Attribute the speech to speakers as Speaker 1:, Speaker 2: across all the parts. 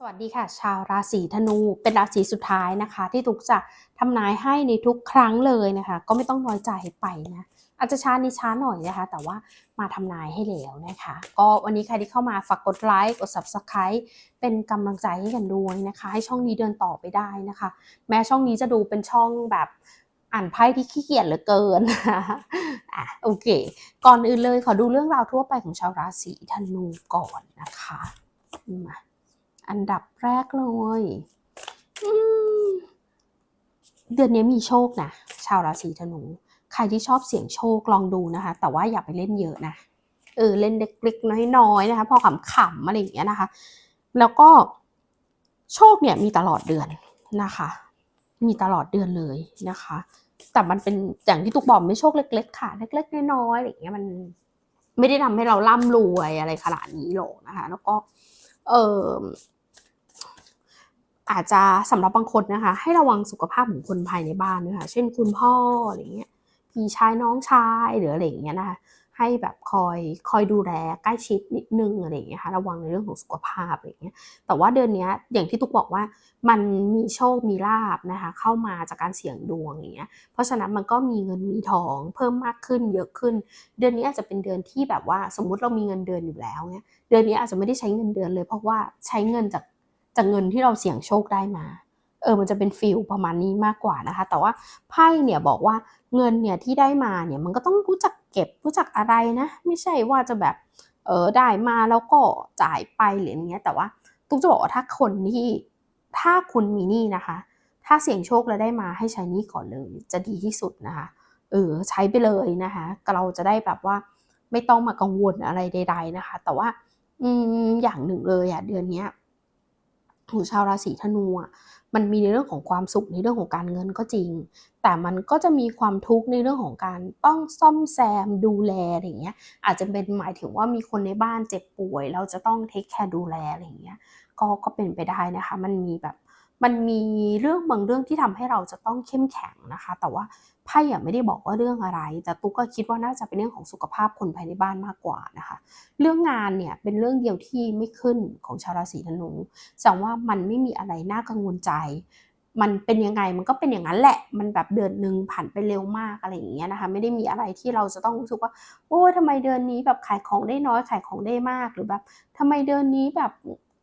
Speaker 1: สวัสดีค่ะ ชาวราศีธนูเป็นราศีสุดท้ายนะคะ ที่ทุกจะทำนายให้ในทุกครั้งเลยนะคะ ก็ไม่ต้องน้อยใจไปนะอาจจะช้านิช้าหน่อยนะคะ แต่ว่ามาทำนายให้แล้วนะคะ ก็วันนี้ใครที่เข้ามาฝากกดไลค์กด subscribe เป็นกำลังใจให้กันด้วยนะคะ ให้ช่องนี้เดินต่อไปได้นะคะ แม้ช่องนี้จะดูเป็นช่องแบบอ่านไพ่ที่ขี้เกียจเหลือเกินอะโอเค ก่อนอื่นเลยขอดูเรื่องราวทั่วไปของชาวราศีธนูก่อนนะคะมา อันดับแรกเลยอืมเดือนนี้มีโชคนะ ชาวราศีธนู ใครที่ชอบเสี่ยงโชคลองดูนะคะ แต่ว่าอย่าไปเล่นเยอะนะ เออ เล่นเล็กๆน้อยๆนะคะ พอขำๆอะไรอย่างเงี้ยนะคะ แล้วก็โชคเนี่ยมีตลอดเดือนนะคะ มีตลอดเดือนเลยนะคะ แต่มันเป็นอย่างที่ตุกบอกไม่โชคเล็ก ๆ ค่ะ เล็ก ๆ น้อยๆอะไรอย่างเงี้ยมันไม่ได้ทำให้เราร่ำรวยอะไรขนาดนี้หรอกนะคะ แล้วก็ เออ อาจจะสำหรับบางคนนะคะ ให้ระวังสุขภาพของคนภายในบ้านนะคะเช่นคุณพ่ออะไรเงี้ยพี่ชายน้องชายหรืออะไรอย่างเงี้ยนะคะให้แบบคอยคอยดูแลใกล้ชิดนิดนึงอะไรอย่างเงี้ยค่ะระวังในเรื่องของสุขภาพอะไรอย่างเงี้ยแต่ว่าเดือนนี้อย่างที่ตุกบอกว่ามันมีโชคมีลาบนะคะเข้ามาจากการเสี่ยงดวงอย่างเงี้ยเพราะฉะนั้นมันก็มีเงินมีทองเพิ่มมากขึ้นเยอะขึ้น เดือนนี้อาจจะเป็นเดือนที่แบบว่าสมมุติเรามีเงินเดือนอยู่แล้วเนี่ยเดือนนี้อาจจะไม่ได้ใช้เงินเดือนเลย เพราะว่าใช้เงินจาก จากเงินที่เราเสี่ยงโชคได้มา เออ มันจะเป็นฟิลประมาณนี้มากกว่านะคะ แต่ว่าไพ่เนี่ยบอกว่าเงินเนี่ยที่ได้มาเนี่ยมันก็ต้องรู้จักเก็บรู้จักอะไรนะ ไม่ใช่ว่าจะแบบเออได้มาแล้วก็จ่ายไปหรืออย่างเงี้ย แต่ว่าตุ๊กจะบอกว่าถ้าคนที่ถ้าคุณมีหนี้นะคะ ถ้าเสี่ยงโชคแล้วได้มาให้ใช้หนี้ก่อนเลยจะดีที่สุดนะคะ เออใช้ไปเลยนะคะ เราจะได้แบบว่าไม่ต้องมากังวลอะไรใด ๆนะคะ แต่ว่าอืมอย่างหนึ่งเลยอะเดือนเนี้ย ของชาวราศีธนูอะมันมีในเรื่องของความสุขในเรื่องของการเงินก็จริง แต่มันก็จะมีความทุกข์ในเรื่องของการต้องซ่อมแซมดูแลอะไรอย่างเงี้ย อาจจะเป็นหมายถึงว่ามีคนในบ้านเจ็บป่วย เราจะต้องเทคแคร์ดูแลอะไรอย่างเงี้ย ก็ก็เป็นไปได้นะคะ มันมีแบบ มันมีเรื่องบางเรื่องที่ทำให้เราจะต้องเข้มแข็งนะคะ แต่ว่าไพ่ไม่ได้บอกว่าเรื่องอะไร แต่ตุ๊กก็คิดว่าน่าจะเป็นเรื่องของสุขภาพคนภายในบ้านมากกว่านะคะ เรื่องงานเนี่ยเป็นเรื่องเดียวที่ไม่ขึ้นของชาวราศีธนูแสดงว่ามันไม่มีอะไรน่ากังวลใจ มันเป็นยังไงมันก็เป็นอย่างนั้นแหละ มันแบบเดือนหนึ่งผ่านไปเร็วมากอะไรอย่างเงี้ยนะคะ ไม่ได้มีอะไรที่เราจะต้องรู้สึกว่า โอ้ทำไมเดือนนี้แบบขายของได้น้อยขายของได้มากหรือแบบทำไมเดือนนี้แบบ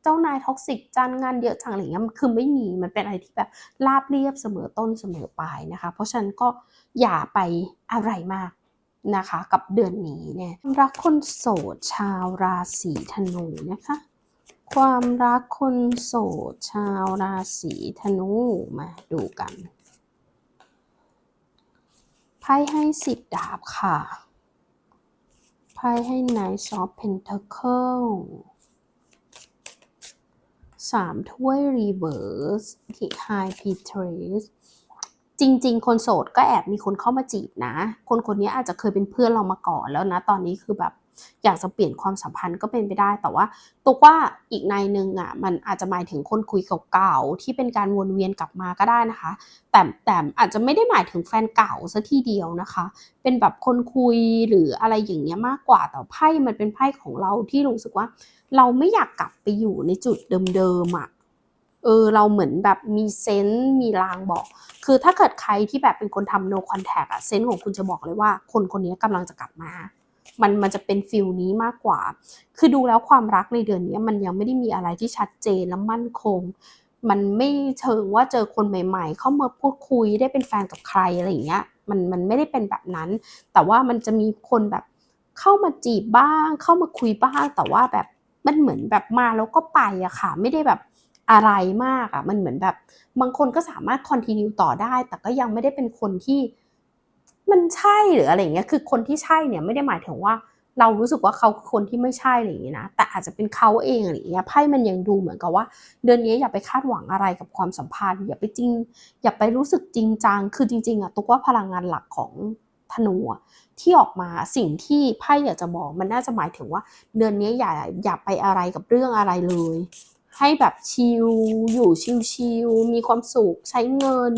Speaker 1: เจ้านายท็อกซิกจันงานเยอะจังอะไรเงี้ยคือไม่มีมันเป็นอะไรที่แบบราบเรียบเสมอต้นเสมอปลายนะคะ เพราะฉะนั้นก็อย่าไปอะไรมากนะคะ กับเดือนนี้เนี่ยรักคนโสดชาวราศีธนูนะคะ ความรักคนโสดชาวราศีธนูมาดูกันไพ่ให้สิบดาบค่ะไพ่ให้ Knight of Pentacle สามถ้วยรีเวิร์สไฮพีเทรสจริง ๆ คนโสดก็แอบมีคนเข้ามาจีบนะ คนคนนี้อาจจะเคยเป็นเพื่อนเรามาก่อนแล้วนะ ตอนนี้คือแบบ อยากจะเปลี่ยนความสัมพันธ์ก็เป็นไปได้ แต่ว่าตัวว่าอีกในหนึ่งอะมันอาจจะหมายถึงคนคุยเก่าๆที่เป็นการวนเวียนกลับมาก็ได้นะคะ แต่แต่อาจจะไม่ได้หมายถึงแฟนเก่าซะทีเดียวนะคะ เป็นแบบคนคุยหรืออะไรอย่างเงี้ยมากกว่าแต่ไพ่มันเป็นไพ่ของเราที่รู้สึกว่า เราไม่อยากกลับไปอยู่ในจุดเดิมๆอะเออเราเหมือนแบบมีเซนส์มีลางบอก คือถ้าเกิดใครที่แบบเป็นคนทำ no contact อะเซนส์ของคุณจะบอกเลยว่า คนคนนี้กำลังจะกลับมา มันมันจะเป็นฟิลนี้มากกว่า คือดูแล้วความรักในเดือนนี้มันยังไม่ได้มีอะไรที่ชัดเจนและมั่นคง มันไม่เชิงว่าเจอคนใหม่ๆ เข้ามาพูดคุยได้เป็นแฟนกับใครอะไรอย่างเงี้ย มันมันไม่ได้เป็นแบบนั้น แต่ว่ามันจะมีคนแบบเข้ามาจีบบ้าง เข้ามาคุยบ้าง แต่ว่าแบบมันเหมือนแบบมาแล้วก็ไปอะค่ะ ไม่ได้แบบอะไรมากอะมันเหมือนแบบบางคนก็สามารถคอนติเนียต่อได้ แต่ก็ยังไม่ได้เป็นคนที่ มันใช่หรืออะไรเงี้ยคือคนที่ใช่เนี่ยไม่ได้หมายถึงว่า เรารู้สึกว่าเขาคือคนที่ไม่ใช่อะไรอย่างเงี้ยนะแต่อาจจะเป็นเขาเองอะไรเงี้ยไพ่มันยังดูเหมือนกับว่า เดือนนี้อย่าไปคาดหวังอะไรกับความสัมพันธ์ อย่าไปจริง อย่าไปรู้สึกจริงจังคือจริงๆอะตุ๊กว่าพลังงานหลักของธนูที่ออกมาสิ่งที่ไพ่อยากจะบอกมันน่าจะหมายถึงว่า เดือนนี้อย่าอย่าไปอะไรกับเรื่องอะไรเลย ให้แบบชิลอยู่ชิลๆมีความสุขใช้เงิน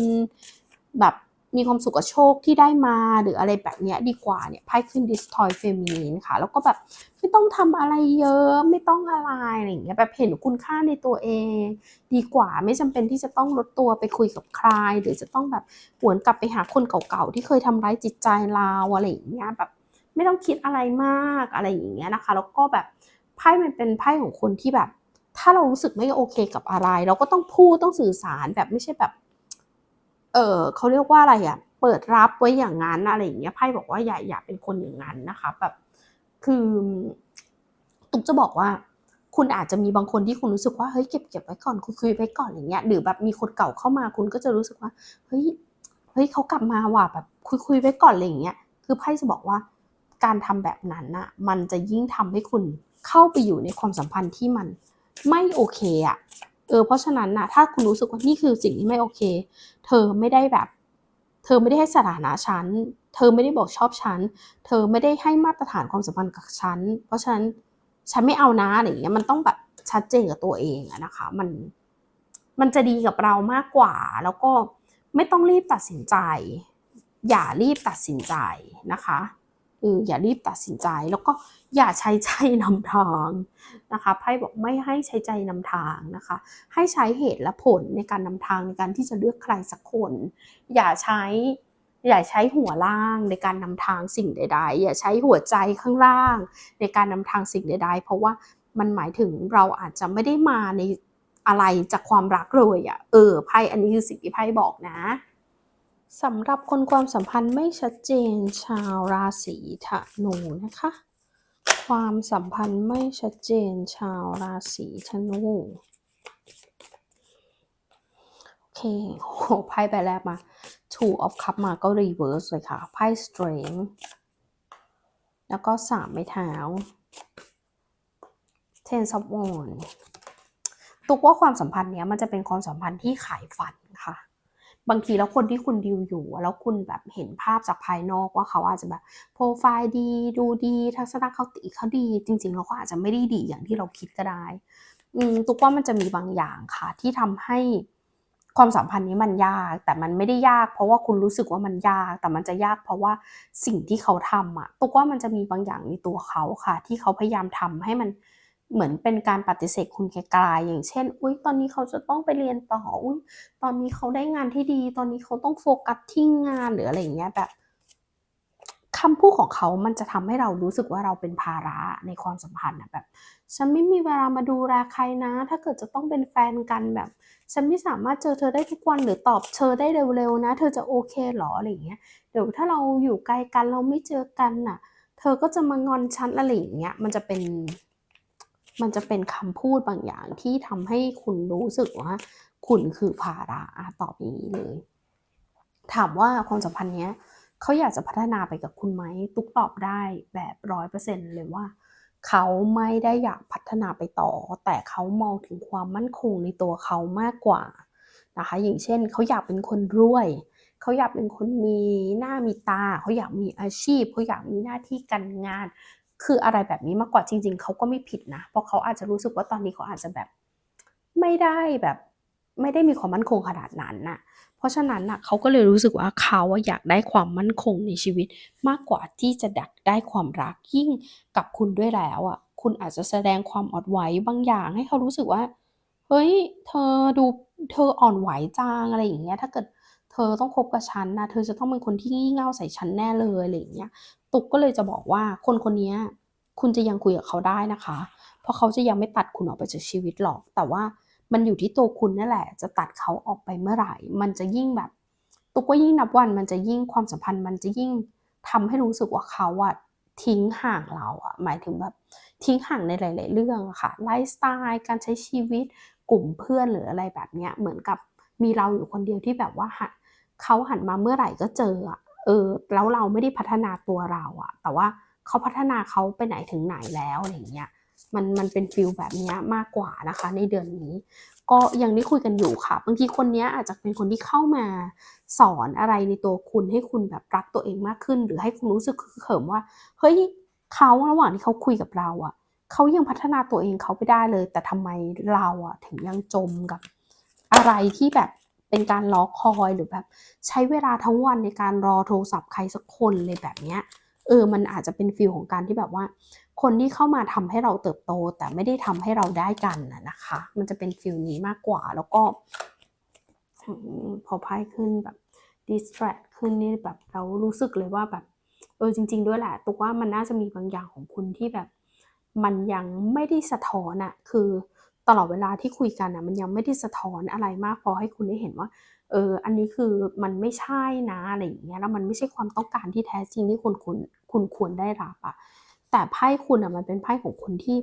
Speaker 1: แบบ มีความสุขกับโชคที่ได้มาหรืออะไรแบบเนี้ยดีกว่าเนี่ยไพ่ขึ้น destroy feminine ค่ะ แล้วก็แบบไม่ต้องทำอะไรเยอะไม่ต้องอะไรอะไรอย่างเงี้ยแบบเห็นคุณค่าในตัวเอง ดีกว่าไม่จำเป็นที่จะต้องลดตัวไปคุยกับใคร หรือจะต้องแบบหวนกลับไปหาคนเก่าๆที่เคยทำร้ายจิตใจเราอะไรอย่างเงี้ยแบบไม่ต้องคิดอะไรมากอะไรอย่างเงี้ยนะคะ แล้วก็แบบไพ่มันเป็นไพ่ของคนที่แบบ ถ้าเรารู้สึกไม่โอเคกับอะไร เราก็ต้องพูดต้องสื่อสารแบบไม่ใช่แบบ ออเขาเรียกว่าอะไรอะ่ะเปิดรับไว้อย่างนั้นอะไรอย่างเงี้ยไพ่บอกว่าอย่าอย่าเป็นคนอย่างนั้นนะคะแบบคือตุ๊กจะบอกว่าคุณอาจจะมีบางคนที่คุณรู้สึกว่าเฮ้ยเก็บเก็บไว้ก่อนคุยคุยไว้ก่อนอย่างเงี้ยหรือแบบมีคนเก่าเข้ามาคุณก็จะรู้สึกว่าเฮ้ยเฮ้ยเขากลับมาว่ะแบบคุยคุยไว้ก่อนอะไรอย่างเงี้ยคือไพ่จะบอกว่าการทำแบบนั้นน่ะมันจะยิ่งทำให้คุณเข้าไปอยู่ในความสัมพันธ์ที่มันไม่โอเคอะ่ะ เออเพราะฉะนั้นนะถ้าคุณรู้สึกว่านี่คือสิ่งที่ไม่โอเค เธอไม่ได้แบบ เธอไม่ได้ให้สถานะฉัน เธอไม่ได้บอกชอบฉัน เธอไม่ได้ให้มาตรฐานความสัมพันธ์กับฉัน เพราะฉะนั้นฉันไม่เอานะอะไรอย่างเงี้ยมันต้องแบบชัดเจนกับตัวเองอะนะคะ มันมันจะดีกับเรามากกว่า แล้วก็ไม่ต้องรีบตัดสินใจ อย่ารีบตัดสินใจนะคะ เอออย่ารีบตัดสินใจแล้วก็อย่าใช้ใจนำทางนะคะไพ่บอกไม่ให้ใช้ใจนำทางนะคะ ให้ใช้เหตุและผลในการนำทางในการที่จะเลือกใครสักคน อย่าใช้อย่าใช้หัวล่างในการนำทางสิ่งใด ๆ อย่าใช้หัวใจข้างล่าง ในการนำทางสิ่งใด ๆ เพราะว่ามันหมายถึงเราอาจจะไม่ได้มาในอะไรจากความรักเลยอะ่ะเออไพ่อันนี้คือสิ่งที่ไพ่บอกนะ สำหรับคนความสัมพันธ์ไม่ชัดเจนชาวราศีธนูนะคะ ความสัมพันธ์ไม่ชัดเจนชาวราศีธนูโอเคโอ้ไพ่ใบแรกมา two of cup มาก็ reverse เลยค่ะไพ่ strength แล้วก็สามไม้เท้า ten of wands ตุกว่าความสัมพันธ์เนี้ยมันจะเป็นความสัมพันธ์ที่ขายฝันค่ะ บางทีแล้วคนที่คุณดิวอยู่ แล้วคุณแบบเห็นภาพจากภายนอกว่าเขาอาจจะแบบโปรไฟล์ดี ดูดีทัศนคติเขาดี จริงๆแล้วเขาอาจจะไม่ได้ดีอย่างที่เราคิดก็ได้อตุกว่ามันจะมีบางอย่างค่ะ ที่ทำให้ความสัมพันธ์นี้มันยาก แต่มันไม่ได้ยาก เพราะว่าคุณรู้สึกว่ามันยาก แต่มันจะยากเพราะว่าสิ่งที่เขาทำอะตุกว่ามันจะมีบางอย่างในตัวเขาค่ะ ที่เขาพยายามทำให้มัน เหมือนเป็นการปฏิเสธคุณไกลๆอย่างเช่น อุ้ยตอนนี้เขาจะต้องไปเรียนต่อ อุ้ยตอนนี้เขาได้งานที่ดี ตอนนี้เขาต้องโฟกัสที่งานหรืออะไรอย่างเงี้ยแบบคำพูดของเขามันจะทำให้เรารู้สึกว่าเราเป็นภาระในความสัมพันธ์อะแบบ ฉันไม่มีเวลามาดูแลใครนะ ถ้าเกิดจะต้องเป็นแฟนกันแบบ ฉันไม่สามารถเจอเธอได้ทุกวันหรือตอบเธอได้เร็วๆนะ เธอจะโอเคหรออะไรอย่างเงี้ยเดี๋ยวถ้าเราอยู่ไกลกันเราไม่เจอกันน่ะ เธอก็จะมางอนฉันอะไรอย่างเงี้ยมันจะเป็น มันจะเป็นคำพูดบางอย่างที่ทำให้คุณรู้สึกว่า คุณคือภาระตอบอย่างนี้เลย ถามว่าความสัมพันธ์เนี้ยเขาอยากจะพัฒนาไปกับคุณไหมตุ๊กตอบได้แบบร้อยเปอร์เซ็นต์เลยว่า เขาไม่ได้อยากพัฒนาไปต่อ แต่เขามองถึงความมั่นคงในตัวเขามากกว่านะคะ อย่างเช่นเขาอยากเป็นคนรวยเขาอยากเป็นคนมีหน้ามีตา เขาอยากมีอาชีพ เขาอยากมีหน้าที่การงาน คืออะไรแบบนี้มากกว่าจริง ๆเขาก็ไม่ผิดนะ เพราะเขาอาจจะรู้สึกว่าตอนนี้เขาอาจจะแบบไม่ได้แบบไม่ได้มีความมั่นคงขนาดนั้นน่ะ เพราะฉะนั้นน่ะเขาก็เลยรู้สึกว่าเขาอยากได้ความมั่นคงในชีวิต มากกว่าที่จะดักได้ความรักยิ่งกับคุณด้วยแล้วอะ คุณอาจจะแสดงความอ่อนไหวบางอย่างให้เขารู้สึกว่า เฮ้ย เธอดูเธออ่อนไหวจังอะไรอย่างเงี้ย ถ้าเกิดเธอต้องคบกับฉันนะ เธอจะต้องเป็นคนที่งี่เง่าใส่ฉันแน่เลยอะไรอย่างเงี้ย ตุกก็เลยจะบอกว่าคนคนนี้คุณจะยังคุยกับเขาได้นะคะ เพราะเขาจะยังไม่ตัดคุณออกไปจากชีวิตหรอก แต่ว่ามันอยู่ที่ตัวคุณนั่นแหละ จะตัดเขาออกไปเมื่อไหร่ มันจะยิ่งแบบ ตุกว่ายิ่งนับวันมันจะยิ่งความสัมพันธ์ มันจะยิ่งทำให้รู้สึกว่าเขาอะทิ้งห่างเราอะหมายถึงแบบทิ้งห่างในหลาย ๆ เรื่องอะค่ะไลฟ์สไตล์การใช้ชีวิตกลุ่มเพื่อนหรืออะไรแบบเนี้ยเหมือนกับมีเราอยู่คนเดียวที่แบบว่าเขาหันมาเมื่อไหร่ก็เจออะ เออแล้วเราไม่ได้พัฒนาตัวเราอะแต่ว่าเขาพัฒนาเขาไปไหนถึงไหนแล้วอะไรอย่างเงี้ยมันมันเป็นฟิลแบบนี้มากกว่านะคะ ในเดือนนี้ ก็ยังได้คุยกันอยู่ค่ะบางทีคนนี้อาจจะเป็นคนที่เข้ามาสอนอะไรในตัวคุณให้คุณแบบรักตัวเองมากขึ้น หรือให้คุณรู้สึกเขิมว่าเฮ้ยเขาระหว่างที่เขาคุยกับเราอะเขายังพัฒนาตัวเองเขาไม่ได้เลย แต่ทำไมเราอะถึงยังจมกับอะไรที่แบบ เป็นการรอคอยหรือแบบใช้เวลาทั้งวันในการรอโทรศัพท์ใครสักคนเลยแบบเนี้ยเออมันอาจจะเป็นฟีลของการที่แบบว่า คนที่เข้ามาทำให้เราเติบโต แต่ไม่ได้ทำให้เราได้กันนะนะคะ มันจะเป็นฟีลนี้มากกว่าแล้วก็พอไพ่ขึ้นแบบ distract ขึ้นนี่แบบเรารู้สึกเลยว่าแบบเออจริง ๆ ด้วยแหละตุกว่ามันน่าจะมีบางอย่างของคุณที่แบบ มันยังไม่ได้สะท้อนอะคือ ตลอดเวลาที่คุยกันอะมันยังไม่ได้สะท้อนอะไรมากพอให้คุณได้เห็นว่า เออ อันนี้คือมันไม่ใช่นะอะไรอย่างเงี้ยแล้วมันไม่ใช่ความต้องการที่แท้จริงที่คุณคุณคุณควรได้รับอะแต่ไพ่คุณอะมันเป็นไพ่ของคนที่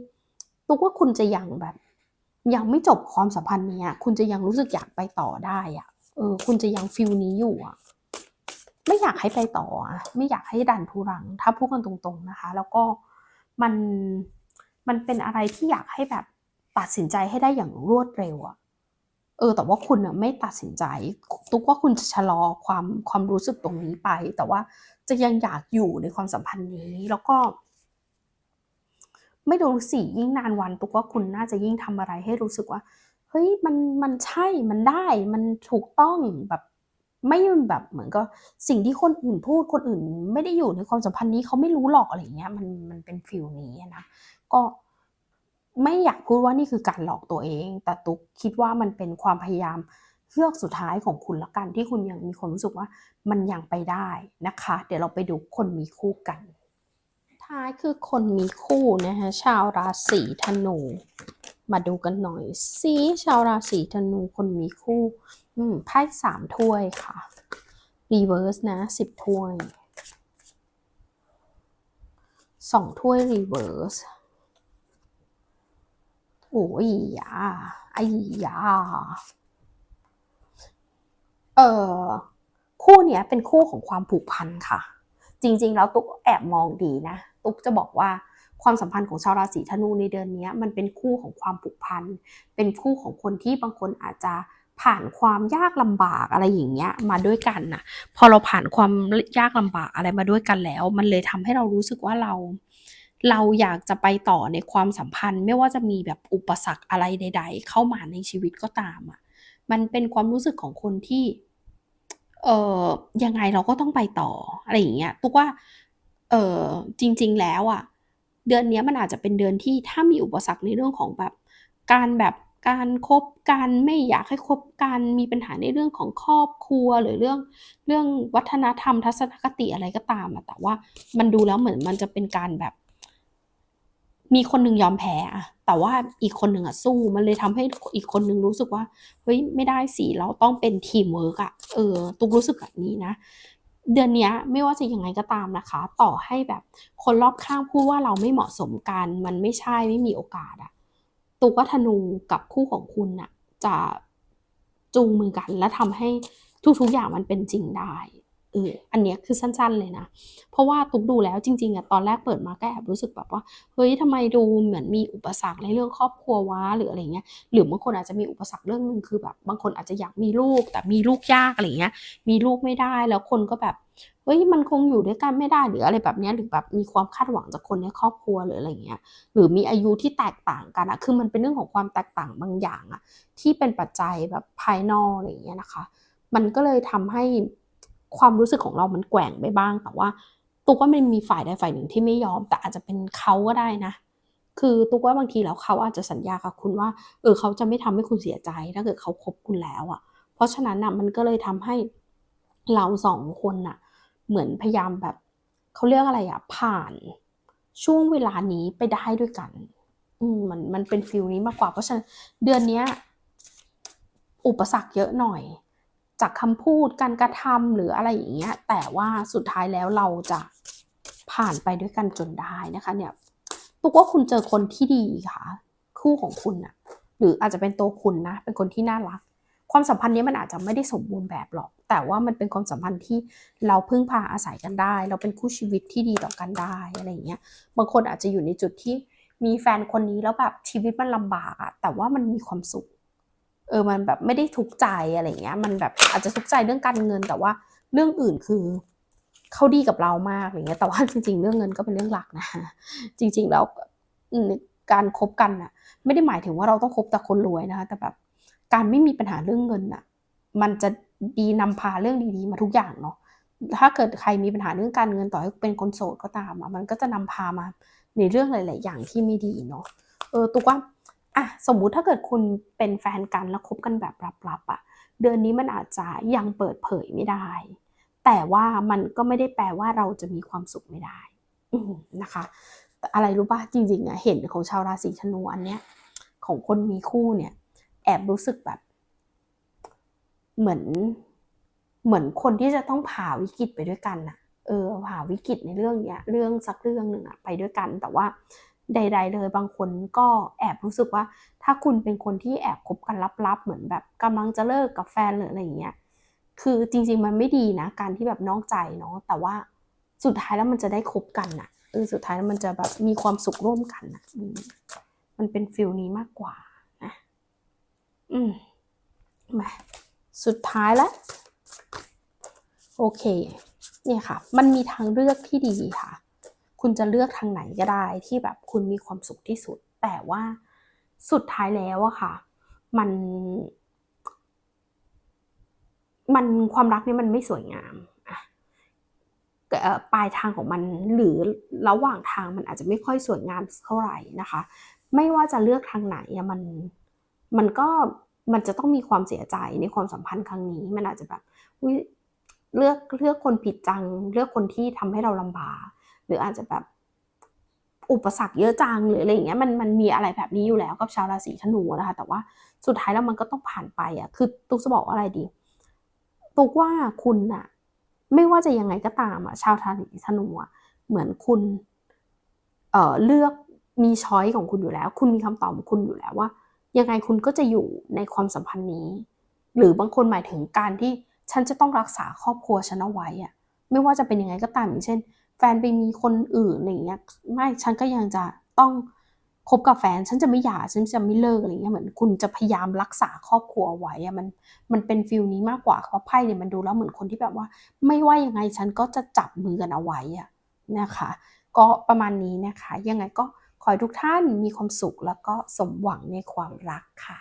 Speaker 1: ตุกว่าคุณจะยังแบบ ยังไม่จบความสัมพันธ์เนี้ยคุณจะยังรู้สึกอยากไปต่อได้อะเออ คุณจะยังฟิลนี้อยู่อะไม่อยากให้ไปต่ออะไม่อยากให้ดันทุรัง ถ้าพูดกันตรงๆนะคะ แล้วก็มันมันเป็นอะไรที่อยากให้แบบ ตัดสินใจให้ได้อย่างรวดเร็วอะเออแต่ว่าคุณอะไม่ตัดสินใจ ตุกว่าคุณจะชะลอความความรู้สึกตรงนี้ไป แต่ว่าจะยังอยากอยู่ในความสัมพันธ์นี้แล้วก็ ไม่รู้สิยิ่งนานวัน ตุกว่าคุณน่าจะยิ่งทำอะไรให้รู้สึกว่าเฮ้ยมันมันใช่มันได้มันถูกต้องแบบไม่แบบเหมือนก็สิ่งที่คนอื่นพูดคนอื่น ไม่ได้อยู่ในความสัมพันธ์นี้เขาไม่รู้หรอกอะไรเงี้ยมันมันเป็นฟิลนี้นะก็ ไม่อยากพูดว่านี่คือการหลอกตัวเอง แต่ตุ๊กคิดว่ามันเป็นความพยายามเฮือกสุดท้ายของคุณละกันที่คุณยังมีความรู้สึกว่ามันยังไปได้นะคะ เดี๋ยวเราไปดูคนมีคู่กัน ท้ายคือคนมีคู่นะคะชาวราศีธนู มาดูกันหน่อยสิชาวราศีธนูคนมีคู่อืมไพ่สามถ้วยค่ะรีเวิร์สนะสิบถ้วยสองถ้วยรีเวิร์ส โอ้ยยาไอ้ยาเออคู่เนี้ยเป็นคู่ของความผูกพันค่ะ จริง ๆ แล้วตุ๊กแอบมองดีนะ ตุ๊กจะบอกว่าความสัมพันธ์ของชาวราศีธนูในเดือนนี้มันเป็นคู่ของความผูกพัน เป็นคู่ของคนที่บางคนอาจจะผ่านความยากลำบากอะไรอย่างเงี้ยมาด้วยกันนะพอเราผ่านความยากลำบากอะไรมาด้วยกันแล้ว มันเลยทำให้เรารู้สึกว่าเรา เราอยากจะไปต่อในความสัมพันธ์ ไม่ว่าจะมีแบบอุปสรรคอะไรใด ๆ เข้ามาในชีวิตก็ตามอะมันเป็นความรู้สึกของคนที่เออยังไงเราก็ต้องไปต่ออะไรอย่างเงี้ยตุกว่าเออจริง ๆ แล้วอะ เดือนนี้มันอาจจะเป็นเดือนที่ถ้ามีอุปสรรคในเรื่องของแบบ การแบบการคบกันไม่อยากให้คบกันมีปัญหาในเรื่องของครอบครัวหรือเรื่องเรื่องวัฒนธรรมทัศนคติอะไรก็ตามอะแต่ว่ามันดูแล้วเหมือนมันจะเป็นการแบบ มีคนหนึ่งยอมแพ้อะแต่ว่าอีกคนหนึ่งอะสู้มันเลยทำให้อีกคนหนึ่งรู้สึกว่าเฮ้ยไม่ได้สิเราต้องเป็นทีมเวิร์กอะเออตุกรู้สึกแบบนี้นะ เดือนนี้ไม่ว่าจะยังไงก็ตามนะคะ ต่อให้แบบคนรอบข้างพูดว่าเราไม่เหมาะสมกัน มันไม่ใช่ไม่มีโอกาสอะตุกว่าธนูกับคู่ของคุณน่ะจะจูงมือกันและทำให้ทุกๆอย่างมันเป็นจริงได้ เอออันเนี้ยคือสั้นๆเลยนะ เพราะว่าตุกดูแล้วจริงๆอะตอนแรกเปิดมาก็แอบรู้สึกแบบว่าเฮ้ยทำไมดูเหมือนมีอุปสรรคในเรื่องครอบครัววะหรืออะไรเงี้ยหรือบางคนอาจจะมีอุปสรรคเรื่องหนึ่งคือแบบบางคนอาจจะอยากมีลูกแต่มีลูกยากอะไรเงี้ยมีลูกไม่ได้แล้วคนก็แบบเฮ้ยมันคงอยู่ด้วยกันไม่ได้หรืออะไรแบบเนี้ยหรือแบบมีความคาดหวังจากคนในครอบครัวหรืออะไรเงี้ยหรือมีอายุที่แตกต่างกันอะคือมันเป็นเรื่องของความแตกต่างบางอย่างอะที่เป็นปัจจัยแบบภายนอกอะไรเงี้ยนะคะ มันก็เลยทำให้ ความรู้สึกของเรามันแกว่งไปบ้าง แต่ว่าตุกว่ามันมีฝ่ายใดฝ่ายหนึ่งที่ไม่ยอม แต่อาจจะเป็นเขาก็ได้นะ คือตุกว่าบางทีแล้วเขาอาจจะสัญญากับคุณว่า เออเขาจะไม่ทำให้คุณเสียใจ ถ้าเกิดเขาคบคุณแล้วอะ่ะ เพราะฉะนั้นอะมันก็เลยทำให้เราสองคนน่ะ เหมือนพยายามแบบเขาเรียกอะไรอะผ่านช่วงเวลานี้ไปได้ด้วยกัน อืมมันมันเป็นฟิลนี้มากกว่า เพราะฉะนั้นเดือนเนี้ยอุปสรรคเยอะหน่อย จากคำพูดการกระทำหรืออะไรอย่างเงี้ย แต่ว่าสุดท้ายแล้วเราจะผ่านไปด้วยกันจนได้นะคะ เนี่ยตุกว่าคุณเจอคนที่ดีค่ะ คู่ของคุณอะหรืออาจจะเป็นตัวคุณนะ เป็นคนที่น่ารัก ความสัมพันธ์นี้มันอาจจะไม่ได้สมบูรณ์แบบหรอก แต่ว่ามันเป็นความสัมพันธ์ที่เราพึ่งพาอาศัยกันได้ เราเป็นคู่ชีวิตที่ดีต่อกันได้อะไรอย่างเงี้ย บางคนอาจจะอยู่ในจุดที่มีแฟนคนนี้แล้วแบบชีวิตมันลำบากอะแต่ว่ามันมีความสุข เออมันแบบไม่ได้ทุกใจอะไรเงี้ย มันแบบอาจจะทุกใจเรื่องการเงินแต่ว่าเรื่องอื่นคือเขาดีกับเรามากอย่างเงี้ย แต่ว่าจริง ๆ เรื่องเงินก็เป็นเรื่องหลักนะจริง ๆ แล้วการคบกันน่ะ ไม่ได้หมายถึงว่าเราต้องคบแต่คนรวยนะคะ แต่แบบการไม่มีปัญหาเรื่องเงินน่ะ มันจะดีนำพาเรื่องดีๆมาทุกอย่างเนาะถ้าเกิดใครมีปัญหาเรื่องการเงินต่อให้เป็นคนโสดก็ตามอะมันก็จะนำพามาในเรื่องหลาย ๆ อย่างที่ไม่ดีเนาะเออตุกว่า อะสมมุติถ้าเกิดคุณเป็นแฟนกันแล้วคบกันแบบลับๆอะเดือนนี้มันอาจจะยังเปิดเผยไม่ได้ แต่ว่ามันก็ไม่ได้แปลว่าเราจะมีความสุขไม่ได้นะคะ อะไรรู้ป่ะจริงๆอะเห็นของชาวราศีธนูอันเนี้ยของคนมีคู่เนี่ย แอบรู้สึกแบบ เหมือนเหมือนคนที่จะต้องผ่าวิกฤตไปด้วยกันน่ะเออผ่าวิกฤตในเรื่องเนี้ย เรื่องสักเรื่องหนึ่งอะไปด้วยกัน แต่ว่า ใด ๆ เลยบางคนก็แอบรู้สึกว่า ถ้าคุณเป็นคนที่แอบคบกันลับๆ เหมือนแบบกำลังจะเลิกกับแฟนหรืออะไรอย่างเงี้ยคือจริง ๆ มันไม่ดีนะ การที่แบบนอกใจเนาะแต่ว่าสุดท้ายแล้วมันจะได้คบกันน่ะเออสุดท้ายแล้วมันจะแบบมีความสุขร่วมกันน่ะอืมมันเป็นฟิลนี้มากกว่านะอืมมาสุดท้ายแล้วโอเค เนี่ยค่ะ มันมีทางเลือกที่ดีค่ะ คุณจะเลือกทางไหนก็ได้ที่แบบคุณมีความสุขที่สุด แต่ว่าสุดท้ายแล้วอะค่ะ มัน มันความรักเนี่ยมันไม่สวยงามอะปลายทางของมันหรือระหว่างทางมันอาจจะไม่ค่อยสวยงามเท่าไหร่นะคะ ไม่ว่าจะเลือกทางไหนมันมันก็มันจะต้องมีความเสียใจในความสัมพันธ์ครั้งนี้ มันอาจจะแบบเลือกเลือกคนผิดจัง เลือกคนที่ทำให้เราลำบาก หรืออาจจะแบบอุปสรรคเยอะจังหรืออะไรอย่างเงี้ยมันมันมีอะไรแบบนี้อยู่แล้วกับชาวราศีธนูนะคะ แต่ว่าสุดท้ายแล้วมันก็ต้องผ่านไปอะคือตุ๊กจะบอกว่าอะไรดีตุ๊กว่าคุณอะไม่ว่าจะยังไงก็ตามอะชาวราศีธนูอะเหมือนคุณเอ่อเลือกมีช้อยของคุณอยู่แล้ว คุณมีคำตอบของคุณอยู่แล้วว่า ยังไงคุณก็จะอยู่ในความสัมพันธ์นี้ หรือบางคนหมายถึงการที่ฉันจะต้องรักษาครอบครัวฉันเอาไว้อะไม่ว่าจะเป็นยังไงก็ตามอย่างเช่น แฟนไปมีคนอื่นอะไรเงี้ยไม่ฉันก็ยังจะต้องคบกับแฟน ฉันจะไม่หย่าฉันจะไม่เลิกอะไรเงี้ยเหมือนคุณจะพยายามรักษาครอบครัวไว้อะมันมันเป็นฟิลนี้มากกว่าเพราะไพ่เนี่ยมันดูแล้วเหมือนคนที่แบบว่า ไม่ว่ายังไงฉันก็จะจับมือกันเอาไว้อะนะคะ ก็ประมาณนี้นะคะ ยังไงก็ขอให้ทุกท่านมีความสุขแล้วก็สมหวังในความรักค่ะ